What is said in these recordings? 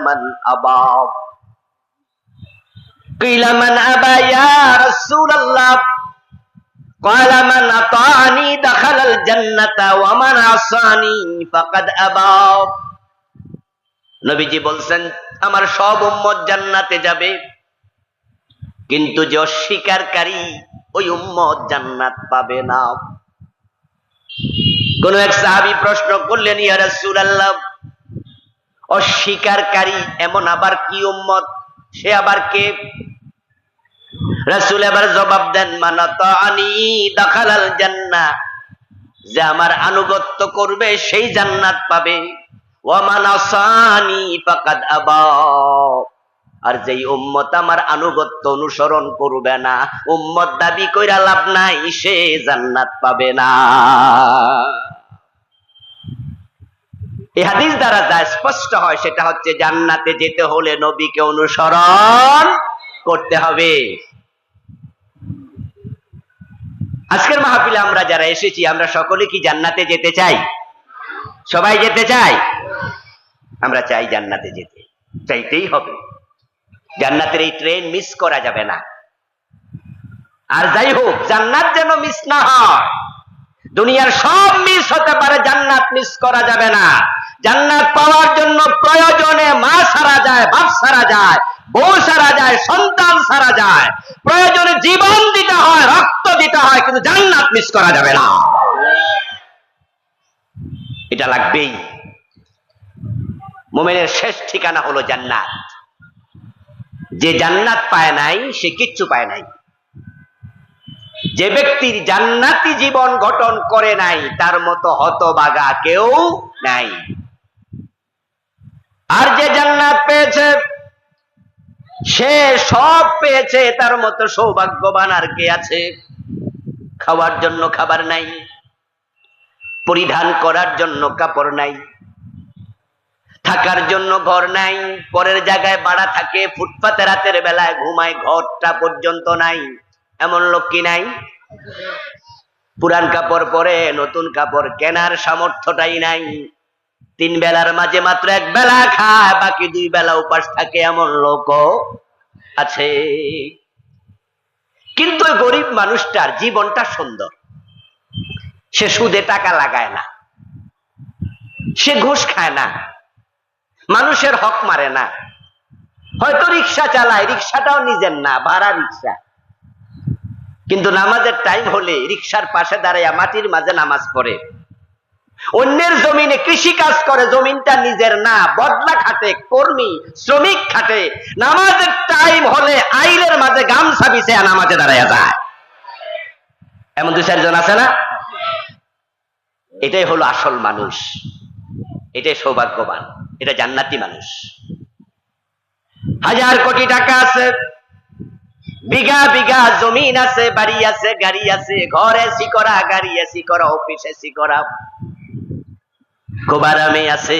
من أبى قيل من أبى يا رسول الله قال من أطاعني دخل الجنة ومن عصاني فقد أبى নবীজি বলছেন আমার সব উম্মত জান্নাতে যাবে কিন্তু যে অস্বীকারী ওই উম্মত জান্নাত পাবে না কোন এক সাহাবী প্রশ্ন করলেন ইয়া রাসূলুল্লাহ অস্বীকারী, এমন আবার কি উম্মত? সে আবার কে? রাসূল এবার জবাব দেন মানাতানি দাখালাল জান্নাহ। যে আমার আনুগত্য করবে, সেই জান্নাত পাবে। আর যেই উম্মত আমার আনুগত্য অনুসরণ করবে না, উম্মত দাবি কইরা লাভ নাই, সে জান্নাত পাবে না। এই হাদিস দ্বারা যা স্পষ্ট হয় সেটা হচ্ছে জান্নাতে যেতে হলে নবীকে অনুসরণ করতে হবে। আজকের মাহফিলে আমরা যারা এসেছি, আমরা সকলে কি জান্নাতে যেতে চাই? সবাই যেতে চাই আমরা চাই জান্নাতে যেতে। চাইতেই হবে। জান্নাতের এই ট্রেন মিস করা যাবে না। আর যাই হোক, জান্নাত যেন মিস না হয়, দুনিয়ার সব মিস হতে পারে, জান্নাত মিস করা যাবে না। জান্নাত পাওয়ার জন্য প্রয়োজনে মা সারা যায়, বাপ সারা যায়, বউ সারা যায়, সন্তান সারা যায়। প্রয়োজনে জীবন দিতে হয়, রক্ত দিতে হয়, কিন্তু জান্নাত মিস করা যাবে না। এটা লাগবেই। মোমেনের শেষ ঠিকানা হলো জান্নাত। যে জান্নাত পায় নাই, সে কিচ্ছু পায় নাই। যে ব্যক্তির জান্নাতি জীবন গঠন করে নাই, তার মতো হতবাগা কেউ নাই। আর যে জান্নাত পেয়েছে, সে সব পেয়েছে, তার মতো সৌভাগ্যবান আর কে আছে? খাওয়ার জন্য খাবার নাই, পরিধান করার জন্য কাপড় নাই, থাকার জন্য ঘর নাই, পরের জায়গায় বাড়া থাকে, ফুটপাতে রাতের বেলায় ঘুমায়, ঘরটা পর্যন্ত নাই, এমন লোক কি নাই? পুরান কাপড় পরে, নতুন কাপড় কেনার সামর্থ্যটাই নাই। তিন বেলার মাঝে মাত্র এক বেলা খায়, বাকি দুই বেলা উপাস থাকে এমন লোক আছে। কিন্তু গরিব মানুষটার জীবনটা সুন্দর। সে সুদে টাকা লাগায় না। সে ঘুষ খায় না। মানুষের হক মারে না। হয়তো রিক্সা চালায়, রিক্সাটাও নিজের না, ভাড়া রিক্সা। কিন্তু নামাজের টাইম হলে রিক্সার পাশে দাঁড়াইয়া মাটির মাঝে নামাজ পড়ে। অন্যের জমিনে কৃষি কাজ করে, জমিনটা নিজের না। বদলা খাটে, কর্মী, শ্রমিক খাটে। নামাজের টাইম হলে আইলের মাঝে গামছা বিছে নামাজে দাঁড়াইয়া যায়। এমন দু চারজন আছে না? এটাই হলো আসল মানুষ। এটাই সৌভাগ্যবান। এটা জান্নাতি মানুষ। হাজার কোটি টাকা আছে। বিঘা বিঘা জমিন আছে, বাড়ি আছে, গাড়ি আছে, ঘর এসি করা, গাড়ি এসি করা, অফিস এসি করা। আরামে আছে,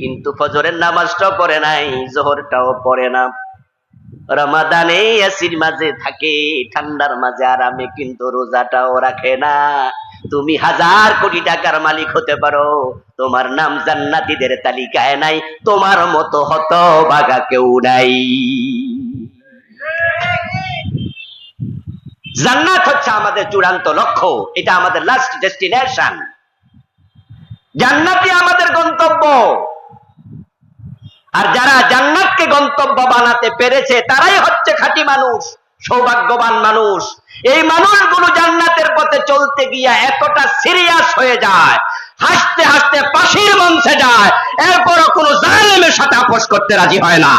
কিন্তু ফজরের নামাজটাও পড়ে নাই, জোহরটাও পড়ে না। রমাদানে এসির মাঝে থাকে, ঠান্ডার মাঝে আরামে কিন্তু রোজাটাও রাখে না। তুমি হাজার কোটি টাকার মালিক হতে পারো, তোমার নাম জান্নাতীদের তালিকায় নাই, তোমার মতো হত বাগা কেউ নাই। জান্নাত হচ্ছে আমাদের চূড়ান্ত লক্ষ্য, এটা আমাদের লাস্ট ডেস্টিনেশন জান্নাতই আমাদের গন্তব্য। আর যারা জান্নাতকে গন্তব্য বানাতে পেরেছে, তারাই হচ্ছে খাঁটি মানুষ, সৌভাগ্যবান মানুষ। এই মানুষগুলো জান্নাতের পথে চলতে গিয়া এতটা সিরিয়াস হয়ে যায়, হাসতে হাসতে পাশের মঞ্চে যায়, এরপরও কোনো জালেমের সাথে আপোষ করতে রাজি হয় না।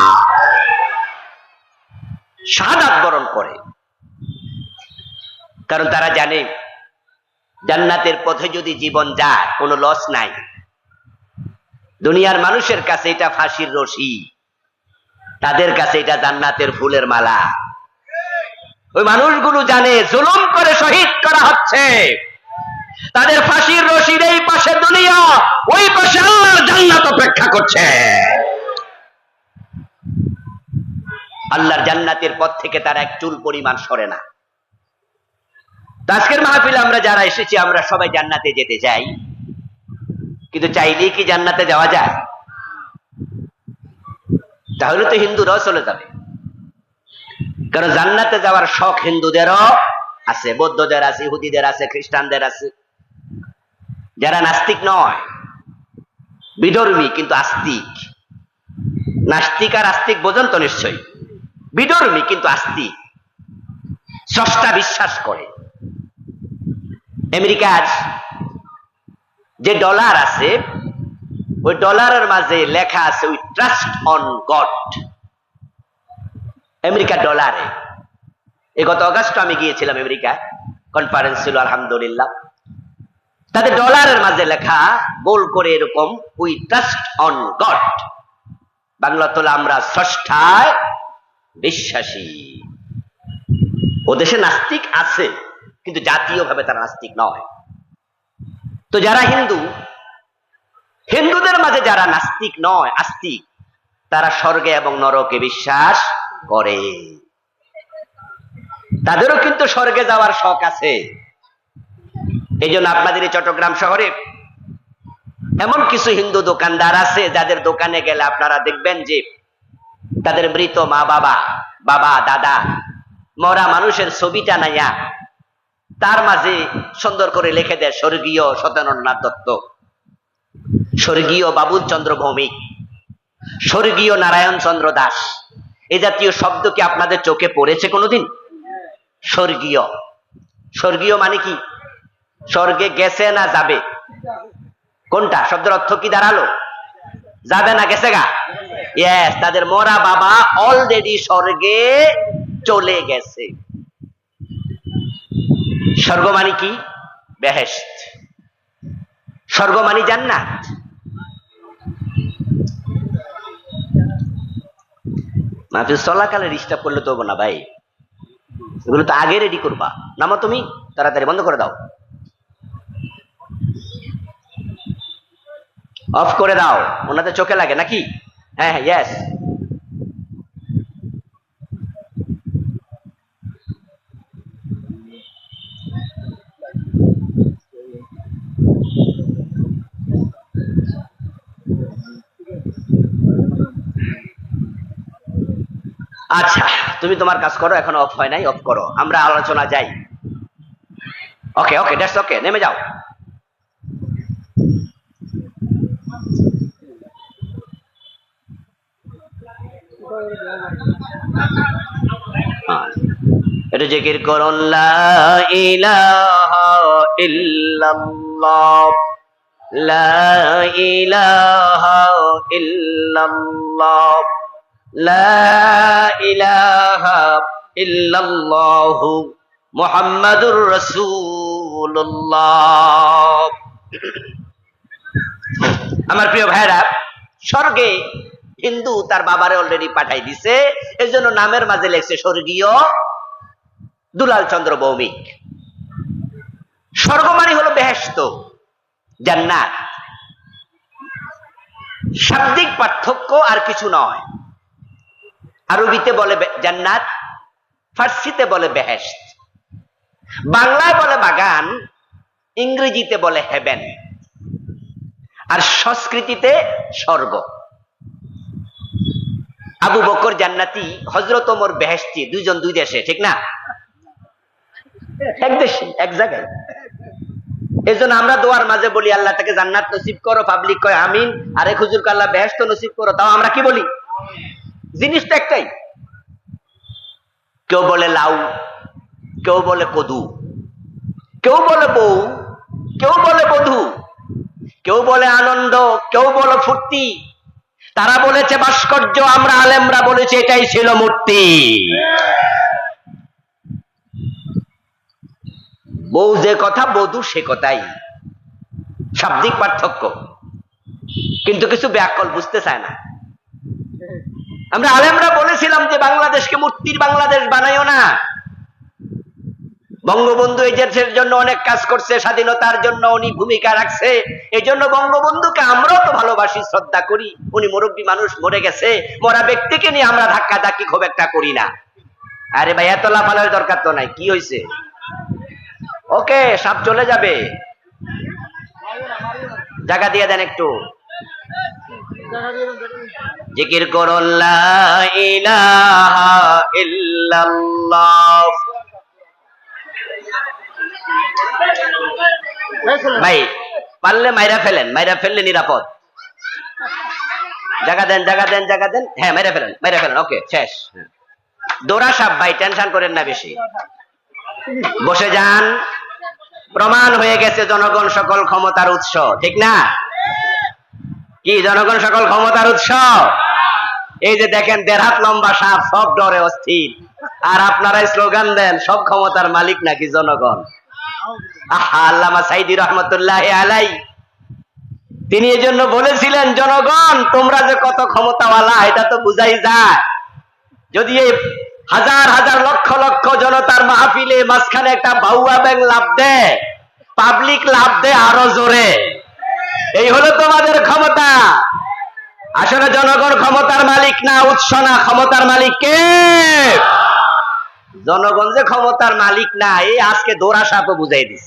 শাহাদাত বরণ করে। কারণ তারা জানে জান্নাতের পথে যদি জীবন যায়, কোনো লস নাই। দুনিয়ার মানুষের কাছে এটা ফাঁসির রশি। তাদের কাছে এটা জান্নাতের ফুলের মালা। ওই মানুষগুলো জানে, জুলুম করে শহীদ করা হচ্ছে। তাদের ফাঁসির রশির এই পাশে দুনিয়া, ওই পাশে আল্লাহর জান্নাত অপেক্ষা করছে। আল্লাহর জান্নাতের পথ থেকে তারা এক চুল পরিমাণ সরে না। আজকের মাহফিলে আমরা যারা এসেছি, আমরা সবাই জান্নাতে যেতে চাই। কিন্তু চাইলেই কি জান্নাতে যাওয়া যায়? তাহলে তো হিন্দুরাও চলে যাবে। কারণ জান্নাতে যাওয়ার শখ হিন্দুদেরও আছে, বৌদ্ধদের আছে, ইহুদিদের আছে, খ্রিস্টানদের আছে। যারা নাস্তিক নয়, বিধর্মী কিন্তু আস্তিক। নাস্তিক আর আস্তিক বোঝেন তো নিশ্চয়ই। বিধর্মী কিন্তু আস্তিক। স্রষ্টা বিশ্বাস করে। আমেরিকার যে ডলার আছে, ওই ডলারের মাঝে লেখা আছে we trust on God America ডলারে। এই গত অগাস্ট আমি গিয়েছিলাম আমেরিকা কনফারেন্স ছিল, আলহামদুলিল্লাহ। তাদের ডলারের মাঝে লেখা, গোল করে এরকম we trust on God Bangla তোলা আমরা স্রষ্টায় বিশ্বাসী। ও দেশে নাস্তিক আছে। কিন্তু জাতীয়ভাবে তারা নাস্তিক নয়। তো যারা হিন্দু, হিন্দুদের মাঝে যারা নাস্তিক নয়, আস্তিক, তারা স্বর্গে এবং নরকে বিশ্বাস করে। তাদেরও কিন্তু স্বর্গে যাওয়ার শখ আছে। এই জন্য আপনাদের চট্টগ্রাম শহরে এমন কিছু হিন্দু দোকানদার আছে, যাদের দোকানে গেলে আপনারা দেখবেন যে তাদের মৃত মা বাবা বাবা, দাদা, মরা মানুষের ছবিটা নাইয়া তার মাঝে সুন্দর করে লিখে দেয়, স্বর্গীয় সত্যেন্দ্রনাথ দত্ত, স্বর্গীয় বাবুল চন্দ্র ভৌমিক, স্বর্গীয় নারায়ণ চন্দ্র দাস। এ জাতীয় শব্দ কি আপনাদের চোখে পড়েছে কোনোদিন? স্বর্গীয়। স্বর্গীয় মানে কি? স্বর্গে গেছে না যাবে? কোনটা? শব্দের অর্থ কি দাঁড়াল? যাবে না গেছে গা? ইয়েস তাদের মরা বাবা অলরেডি স্বর্গে চলে গেছে। স্বর্গ মানে কি? বেহেস্ত স্বর্গ মানে জান্নাত। মাহফিল চলাকালে ডিস্টার্ব করলে তো না ভাই। এগুলো তো আগে রেডি করবা। নামো তুমি, তাড়াতাড়ি বন্ধ করে দাও। অফ করে দাও। ওনাদের চোখে লাগে নাকি? হ্যাঁ হ্যাঁ ইয়েস আচ্ছা তুমি তোমার কাজ করো, এখন অফ হয় নাই অফ করো। আমরা আলোচনা যাই। ওকে ওকে দ্যাটস ওকে নেমে যাও। হ্যাঁ। এটা জিকির করুন, লা ইলাহা ইল্লাল্লাহ। লা ইলাহা ইল্লাল্লাহ। লা ইল্লাল্লাহ আমার প্রিয় ভাইরা, স্বর্গে হিন্দু তার বাবারে অলরেডি পাঠাই দিছে এই জন্য নামের মাঝে লেখছে স্বর্গীয় দুলাল চন্দ্র ভৌমিক। স্বর্গ মানে হলো বেহেস্ত জান্নাত। শাব্দিক পার্থক্য আর কিছু নয়। আরবিতে বলে জান্নাত, ফার্সিতে বলে বেহেস্ত বাংলায় বলে বাগান, ইংরেজিতে বলে হেভেন আর সংস্কৃতিতে স্বর্গ। আবু বকর জান্নাতি হজরত ওমর বেহেস্তি দুইজন দুই দেশে, ঠিক না? এক দেশে, এক জায়গায়। এই জন্য আমরা দোয়ার মাঝে বলি, আল্লাহ তাকে জান্নাত নসিব করো পাবলিক কয়, আমিন। আর হুজুর আল্লাহ বেহেস্ত নসিব করো, তাও আমরা কি বলি? জিনিসটা একটাই। কেউ বলে লাউ, কেউ বলে কদু, কেউ বলে বউ, কেউ বলে বধূ, কেউ বলে আনন্দ, কেউ বলে ফুর্তি। তারা বলেছে, ভাস্কর্য আমরা আলেমরা বলেছি, এটাই ছিল মূর্তি। বউ যে কথা, বধু সে কথাই। শাব্দিক পার্থক্য। কিন্তু কিছু ব্যাকল বুঝতে চায় না। আমরা আলেমরা বলেছিলাম যে বাংলাদেশকে মূর্তির বাংলাদেশ বানাইও না। বঙ্গবন্ধু এই দেশের জন্য অনেক কাজ করছে, স্বাধীনতার জন্য উনি ভূমিকা রাখছে। এই জন্য বঙ্গবন্ধুকে আমরাও তো ভালোবাসি, শ্রদ্ধা করি। উনি মুরব্বী মানুষ, মরে গেছে। মরা ব্যক্তিকে নিয়ে আমরা ধাক্কা ধাক্কি খুব একটা করি না। আরে ভাই, এত লাফালার দরকার তো নাই, কি হয়েছে ওকে, সাপ চলে যাবে। জায়গা দিয়ে দেন একটু। জিকির ইল্লাল্লাহ। ভাই, পারলে মাইরা ফেলেন, মাইরা ফেললে নিরাপদ। জায়গা দেন জায়গা দেন জায়গা দেন। হ্যাঁ মেরে ফেলেন মেরে ফেলেন, ওকে, শেষ। দৌড়া সাপ, ভাই, টেনশন করেন না বেশি। বসে যান। প্রমাণ হয়ে গেছে জনগণ সকল ক্ষমতার উৎস, ঠিক না? কি জনগণ সকল ক্ষমতার উৎস? এই যে দেখেন, দেড় হাত লম্বা সাপ, সব ডরে অস্থির। আর আপনারাই স্লোগান দেন, সব ক্ষমতার মালিক নাকি জনগণ? আল্লামা সাইদি রহমতুল্লাহ আলাই তিনি এই জন্য বলেছিলেন, জনগণ, তোমরা যে কত ক্ষমতাওয়ালা, এটা তো বুঝাই যায়। যদি এই হাজার হাজার লক্ষ লক্ষ জনতার মাহফিলে মাঝখানে একটা বাউয়া ব্যাং লাভ দেয়, পাবলিক লাভ দেয় আরও জোরে। এই হলো তোমাদের ক্ষমতা। আসলে জনগণ ক্ষমতার মালিক না উৎস না ক্ষমতার মালিক কে? জনগণ যে ক্ষমতার মালিক না এই আজকে দৌড়া সাপও বুঝাই দিস।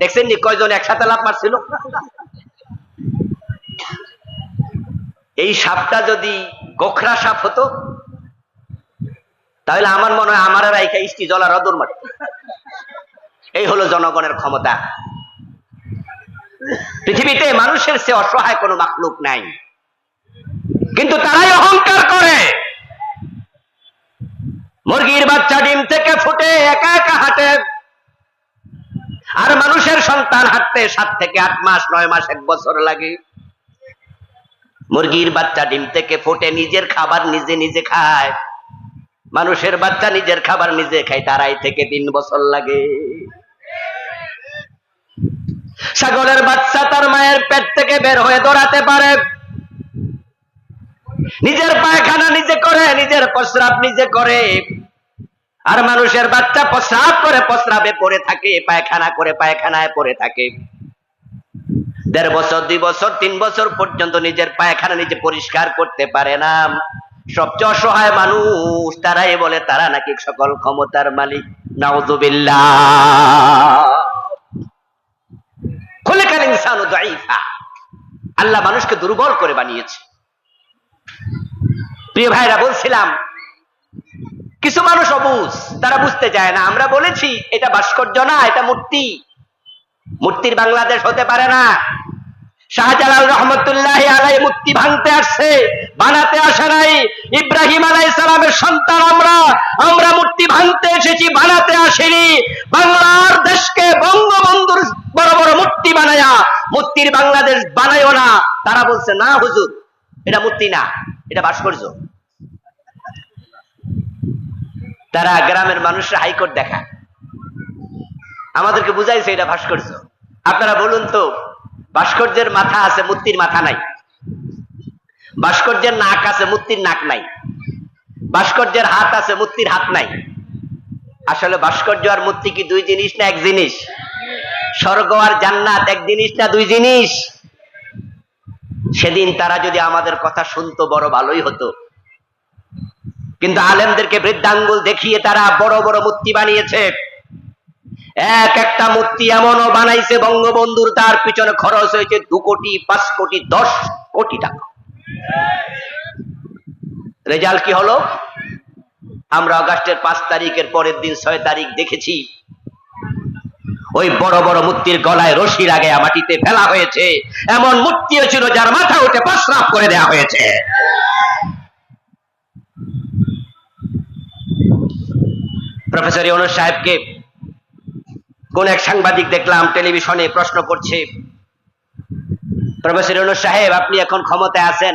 দেখছেন নি কয়জন একসাথে লাভ মারছিল? এই সাপটা যদি গোখরা সাপ হতো, তাহলে আমার মনে হয় আমার রাইখা জলা রদর মারে এই হলো জনগণের ক্ষমতা। পৃথিবীতে মানুষের সে অসহায় কোনো মাখলুক নাই। কিন্তু তারাই অহংকার করে। মুরগির বাচ্চা ডিম থেকে ফুটে একা একা হাঁটে। আর মানুষের সন্তান হাঁটতে সাত থেকে আট মাস, নয় মাস, এক বছর লাগে। মুরগির বাচ্চা ডিম থেকে ফুটে নিজের খাবার নিজে নিজে খায়। মানুষের বাচ্চা নিজের খাবার নিজে খায়, তারাই থেকে তিন বছর লাগে। ছাগলের বাচ্চা তার মায়ের পেট থেকে বের হয়ে দৌড়াতে পারে। নিজের পায়খানা নিজে করে, নিজের প্রস্রাব নিজে করে। আর মানুষের বাচ্চা প্রস্রাব করে, প্রস্রাবে পড়ে থাকে, পায়খানা করে, পায়খানায় পড়ে থাকে। দেড় বছর, দুই বছর, তিন বছর পর্যন্ত নিজের পায়খানা নিজে পরিষ্কার করতে পারে না। সবচেয়ে অসহায় মানুষ তারাই বলে, তারা নাকি সকল ক্ষমতার মালিক। নাউজুবিল্লাহ। আল্লাহ মানুষকে দুর্বল করে বানিয়েছে। প্রিয় ভাইরা, বলছিলাম, কিছু মানুষ অবুজ, তারা বুঝতে চায় না। আমরা বলেছি, এটা ভাস্কর্য না, এটা মূর্তি। মূর্তির বাংলাদেশ হতে পারে না। শাহজালাল রহমতুল্লাহ আলাই মূর্তি ভাঙতে আসছে, বানাতে আসে নাই। ইব্রাহিম আলাই সালামের সন্তান আমরা আমরা মূর্তি ভাঙতে এসেছি, বানাতে আসেনি। বাংলার দেশকে বড় মূর্তি বানায়া, মূর্তির বাংলাদেশ বানায়ও না। তারা বলছে, না, হুজুর, এটা মূর্তি না, এটা ভাস্কর্য। তারা গ্রামের মানুষরা হাইকোর্ট দেখায়। আমাদেরকে বুঝাইছে এটা ভাস্কর্য। আপনারা বলুন তো, ভাস্কর্যের মাথা আছে, মূর্তির মাথা নাই। ভাস্কর্যের নাক আছে, মূর্তির নাক নাই। ভাস্কর্যের হাত আছে, মূর্তির হাত নাই। আসলে ভাস্কর্য আর মূর্তি কি দুই জিনিস না এক জিনিস? স্বর্গ আর জান্নাত এক জিনিস না দুই জিনিস? সেদিন তারা যদি আমাদের কথা শুনতো, বড় ভালোই হতো। কিন্তু আলেমদেরকে বৃদ্ধাঙ্গুল দেখিয়ে তারা বড় বড় মূর্তি বানিয়েছে। এক একটা মূর্তি এমনও বানাইছে বঙ্গবন্ধুর, তার পিছনে খরচ হয়েছে দু কোটি, পাঁচ কোটি, দশ কোটি টাকা। রেজাল্ট কি হলো? আমরা আগস্টের পাঁচ তারিখের পরের দিন ছয় তারিখ দেখেছি। ওই বড় বড় মূর্তির গলায় রশি লাগে মাটিতে ফেলা হয়েছে। এমন মূর্তিও ছিল যার মাথা উঠে প্রস্রাব করে দেওয়া হয়েছে। প্রফেসর ইউনুস সাহেবকে কোন এক সাংবাদিক দেখলাম, টেলিভিশনে প্রশ্ন করছে, প্রফেসর ইউনুস সাহেব, আপনি এখন ক্ষমতায় আছেন?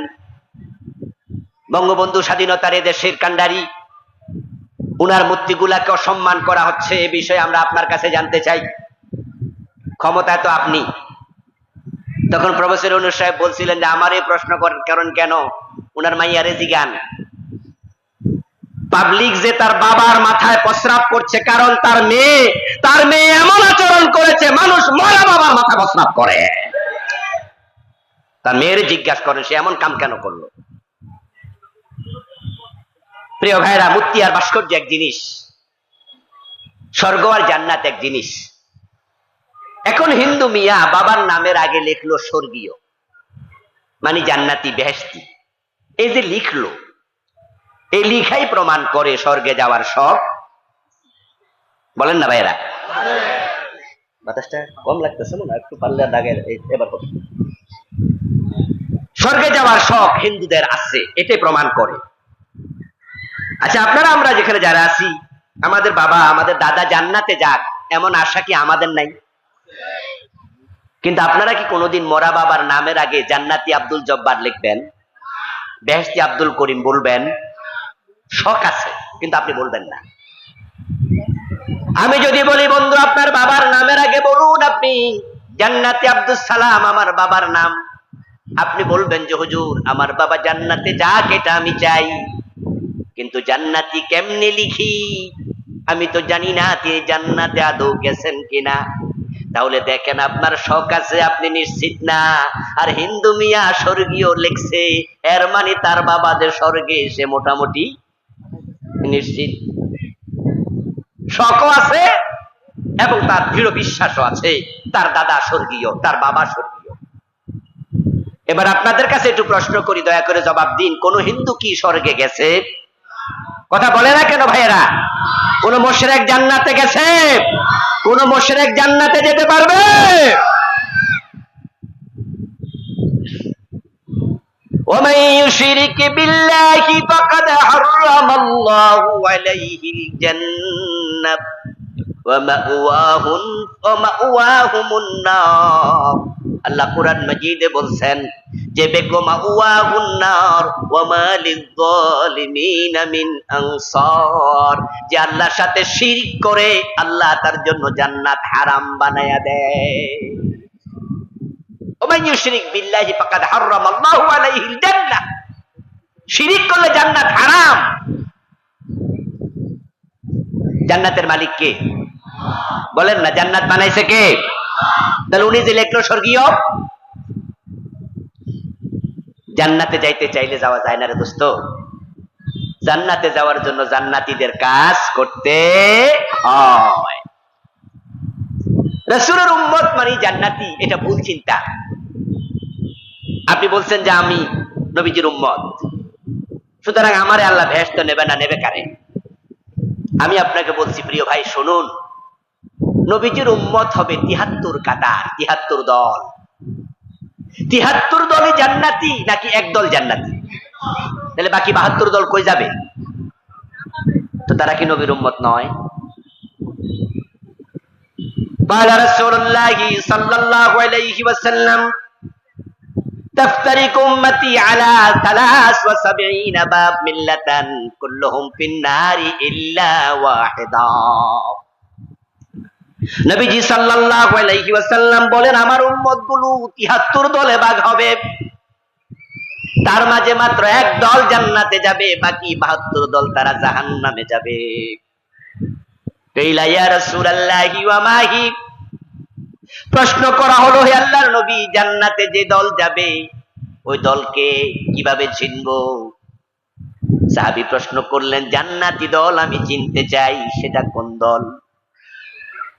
বঙ্গবন্ধু স্বাধীনতার দেশের কান্ডারি উনার মূর্তিগুলাকে অসম্মান করা হচ্ছে, এ বিষয়ে আমরা আপনার কাছে জানতে চাই। ক্ষমতায় তো আপনি। তখন প্রফেসর ইউনুস সাহেব বলছিলেন যে আমার এই প্রশ্ন করেন কেন? উনার মাইয়ারে জিগান পাবলিক যে তার বাবার মাথায় প্রস্রাব করছে, কারণ তার মেয়ে তার মেয়ে এমন আচরণ করেছে, মানুষ মরা বাবার মাথায় প্রস্রাব করে। তার মেয়ের জিজ্ঞাসা করেন, সে এমন কাম কেন করল? প্রিয় ভাইরা মূর্তি আর ভাস্কর্য এক জিনিস, স্বর্গ আর জান্নাত এক জিনিস। এখন হিন্দু মিয়া বাবার নামের আগে লিখলো স্বর্গীয়। মানে জান্নাতি বেহেস্তি এই যে লিখলো, এই লিখাই প্রমাণ করে স্বর্গে যাওয়ার শখ। বলেন না ভাইরা বাতাসটা কম লাগতেছে না একটু পারলে দাগে এবার স্বর্গে যাওয়ার শখ হিন্দুদের আছে, এটাই প্রমাণ করে। আচ্ছা আপনারা আমরা যেখানে যারা আছি, আমাদের বাবা, আমাদের দাদা জান্নাতে যাক, এমন আশা কি আমাদের নাই? কিন্তু আপনারা কি কোনোদিন মরা বাবার নামের আগে জান্নাতি আব্দুল জব্বার লিখবেন? বেহস্তি আব্দুল করিম বলবেন, শখ আছে, কিন্তু আপনি বলবেন না। আমি যদি বলি, বন্ধু, আপনার বাবার নামের আগে বলুন আপনি, জান্নাতি আব্দুল সালাম আমার বাবার নাম। আপনি বলবেন যে, হুজুর, আমার বাবা জান্নাতে যাক, এটা আমি চাই। কিন্তু জান্নাতি কেমনে লিখি? আমি তো জানি না তিনি জান্নাতে আদৌ গেছেন কিনা। তাহলে দেখেন আপনার শখ আছে, আপনি নিশ্চিত না? আর হিন্দু মিয়া স্বর্গীয় লেখছে, এর মানে তার বাবা যে স্বর্গে এসে মোটামুটি নিশ্চিত। শখও আছে এবং তার দৃঢ় বিশ্বাসও আছে, তার দাদা স্বর্গীয়, তার বাবা স্বর্গীয়। এবার আপনাদের কাছে একটু প্রশ্ন করি, দয়া করে জবাব দিন, কোন হিন্দু কি স্বর্গে গেছে? কথা বলে না কেন ভাইয়েরা কোন মোশরেক জান্নাতে গেছে কোন মোশরেক জান্নাতে যেতে পারবে ومن يشرك بالله فقد حرم الله عليه الجنة ومأواه ومأواهم النار আল্লাহ কোরআন মজিদে বলছেন যে যে আল্লাহর সাথে শিরক করে, আল্লাহ তার জন্য জান্নাত হারাম বানায়া দেয়। আলাইহিল জান্নাহ। শিরিক করলে জান্নাত হারাম। জান্নাতের মালিক কে? বলেন না, জান্নাত বানাইছে কে? তাহলে উনি যে লেখলো, স্বর্গীয়? জান্নাতে যাইতে চাইলে যাওয়া যায় না রে দোস্ত। জান্নাতে যাওয়ার জন্য জান্নাতীদের কাজ করতে হয়। রসুলের উম্মত মানে জান্নাতি, এটা ভুল চিন্তা। আপনি বলছেন যে আমি নবীজির উম্মত। সুতরাং আমারে আল্লাহ ভেস তো নেবে না, নেবে কারে? আমি আপনাকে বলছি, প্রিয় ভাই, শুনুন। নবীজির উম্মত হবে তিহাত্তর কাতার, তিহাত্তর দল। তিহাত্তর দলই জান্নাতি নাকি এক দল জান্নাতি তাহলে বাকি বাহাত্তর দল কই যাবে তো তারা কি নবীর উম্মত নয় قال رسول الله صلى الله عليه وسلم تفترق أمتي على ثلاث وسبعين باب ملة كلهم في النار إلا واحدا নবীজি সাল্লাল্লাহু আলাইহি ওয়াসাল্লাম বলেন, আমার উম্মতগুলো 73 দলে ভাগ হবে। তার মাঝে মাত্র এক দল জান্নাতে যাবে, বাকি 72 দল তারা জাহান্নামে যাবে। কেইলা, ইয়া রাসূলুল্লাহি ওয়া মাহি? প্রশ্ন করা হলো, হে আল্লাহর নবী, জান্নাতে যে দল যাবে, ওই দলকে কীভাবে চিনবো? সাহাবী প্রশ্ন করলেন, জান্নাতি দল আমি চিনতে চাই, সেটা কোন দল?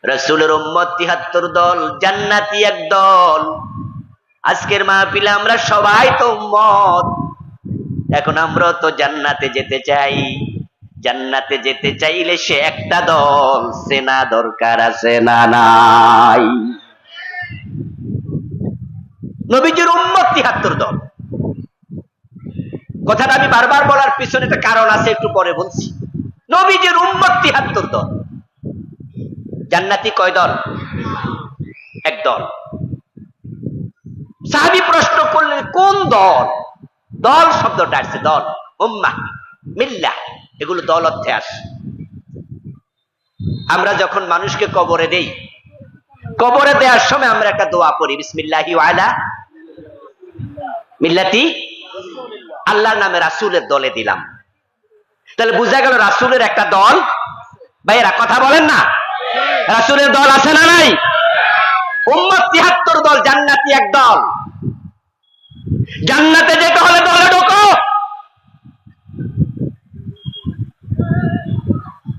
রসুলের উম্মত তিহাত্তর দল, জান্নাতি এক দল। আজকের মাহফিলে আমরা সবাই তো উম্মত। এখন আমরা তো জান্নাতে যেতে চাই। জান্নাতে যেতে চাইলে সে একটা দল, সেনা দরকার আছে না নাই? নবীজির উম্মত তিহাত্তর দল। কথাটা আমি বারবার বলার পিছনে একটা কারণ আছে, একটু পরে বলছি। নবীজির উম্মত তিহাত্তর দল। জান্নাতি কয় দল? এক দল। সাহাবি প্রশ্ন করলেন, কোন দল? দল শব্দটা আসছে, দল। উম্মা মিল্লা এগুলো দল অর্থে আসে আমরা যখন মানুষকে কবরে দেই, কবরে দেওয়ার সময় আমরা একটা দোয়া পড়ি, বিসমিল্লাহি ওয়ালা মিল্লাতি আল্লাহর নামে রাসূলের দলে দিলাম। তাহলে বোঝা গেল রাসূলের একটা দল? ভাইয়েরা, কথা বলেন না। রাসূলের দল আছে না নাই? উম্মত 73 দল, জান্নাতি এক দল। জান্নাতে যেতে হলে দলে ঢোকো।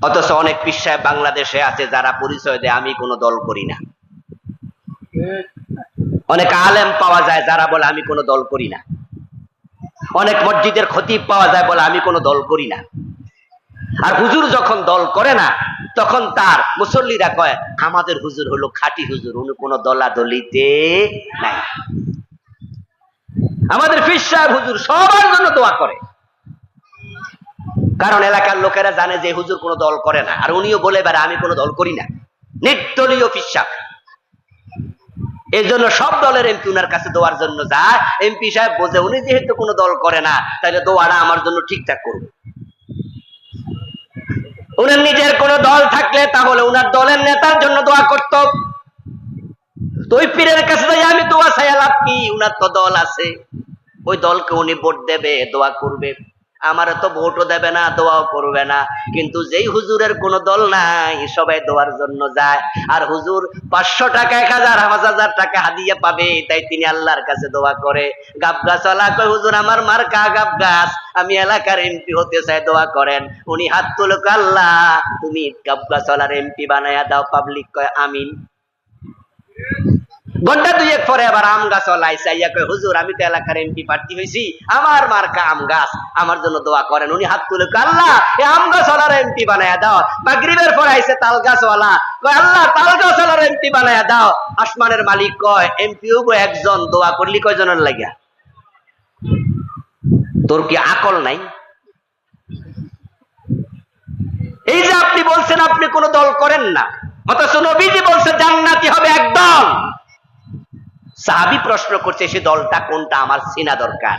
অথচ অনেক পিসায় বাংলাদেশে আছে, যারা পরিচয় দেয়, আমি কোনো দল করি না। অনেক আলেম পাওয়া যায়, যারা বলে, আমি কোনো দল করি না। অনেক মসজিদের ক্ষতি পাওয়া যায়, বলে, আমি কোনো দল করি না। আর হুজুর যখন দল করে না তখন তার মুসল্লিরা কয়, আমাদের হুজুর হলো খাঁটি হুজুর, উনি কোনো দলাদলিতে নাই। আমাদের ফির সাহেব হুজুর সবার জন্য দোয়া করে। কারণ এলাকার লোকেরা জানে যে হুজুর কোনো দল করে না, আর উনিও বলে বেড়া আমি কোনো দল করি না। নির্দলীয় ফিসাব এই জন্য সব দলের এমপি উনার কাছে দোয়ার জন্য যায়। এমপি সাহেব বোঝে, উনি যেহেতু কোনো দল করে না তাহলে দোয়াটা আমার জন্য ঠিকঠাক করবে। উনার নিজের কোন দল থাকলে তাহলে উনার দলের নেতার জন্য দোয়া করত। তুই পীরের কাছে আমি দোয়া চাই লাভ কি? উনার তো দল আছে। ওই দলকে উনি ভোট দেবে, দোয়া করবে। আমার তো ভোটও দেবে না, দোয়াও করবে না। কিন্তু যেই হুজুরের কোন দল নাই, সবাই দোয়ার জন্য যায়। আর হুজুর পাঁচশো টাকা, এক হাজার হাজার টাকা হাদিয়া পাবে, তাই তিনি আল্লাহর কাছে দোয়া করে। গাব গাছ কয়, হুজুর, আমার মার কা গাব গাছ আমি এলাকার এমপি হতে চাই, দোয়া করেন। উনি হাত তুলো আল্লাহ, তুমি গাব গাছওয়ালার এমপি বানায়া দাও পাবলিক কয়, আমিন। ঘণ্টা দুই এক পরে আবার আম গাছ লাইসাইয়া কয়, হুজুর, আমি তো এলাকার এমপি প্রার্থী হয়েছি আমার মার্কা আম গাছ। আমার জন্য দোয়া করেন। উনি হাত তুলে আল্লাহ এই আম গাছ ওয়ালার এমপি বানায়া দাও। মাগরিবের পরে আইসে তাল গাছ ওয়ালা কয়, আল্লাহ, তাল গাছ ওয়ালার এমপি বানায়া দাও। আসমানের মালিক কয় এমপি হব একজন, দোয়া করলি কয়জনের লাগিয়া? তোর কি আকল নাই? এই যে আপনি বলছেন, আপনি কোন দল করেন না। অথচ নবীজি বলছে, জান্নাতি হবে একদম সাহাবি প্রশ্ন করছে, সে দলটা কোনটা? আমার সেনা দরকার।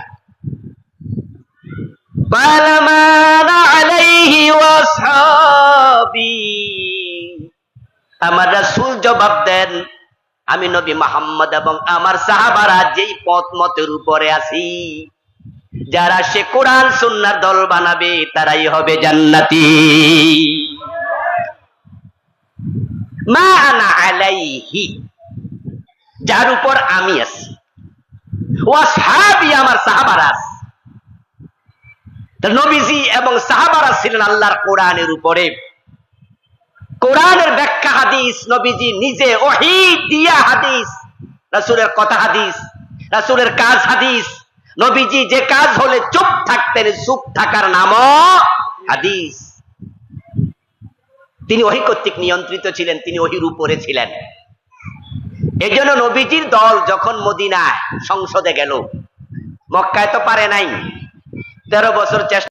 আমার রাসুল জবাব দেন, আমি নবী মোহাম্মদ এবং আমার সাহাবারা যেই পথ মতের উপরে আছি, যারা সে কোরআন সুন্নার দল বানাবে, তারাই হবে জান্নাতি। মা আনা আলাইহি যার উপর আমি আছি। ও সাহাবি আমার সাহাবারা নবীজি এবং সাহাবারা ছিলেন আল্লাহর কোরআনের উপরে। কোরআনের ব্যাখ্যা হাদিস, নবীজি নিজে ওহি দিয়া হাদিস, রাসূলের কথা হাদিস, রাসূলের কাজ হাদিস। নবীজি যে কাজ হলে চুপ থাকতেন চুপ থাকার নামও হাদিস। তিনি ওহি কর্তৃক নিয়ন্ত্রিত ছিলেন, তিনি ওহির উপরে ছিলেন। এই জন্য নবীজির দল যখন মদিনায় সংসদে গেল, মক্কায় তো পারে নাই। তেরো বছর চেষ্টা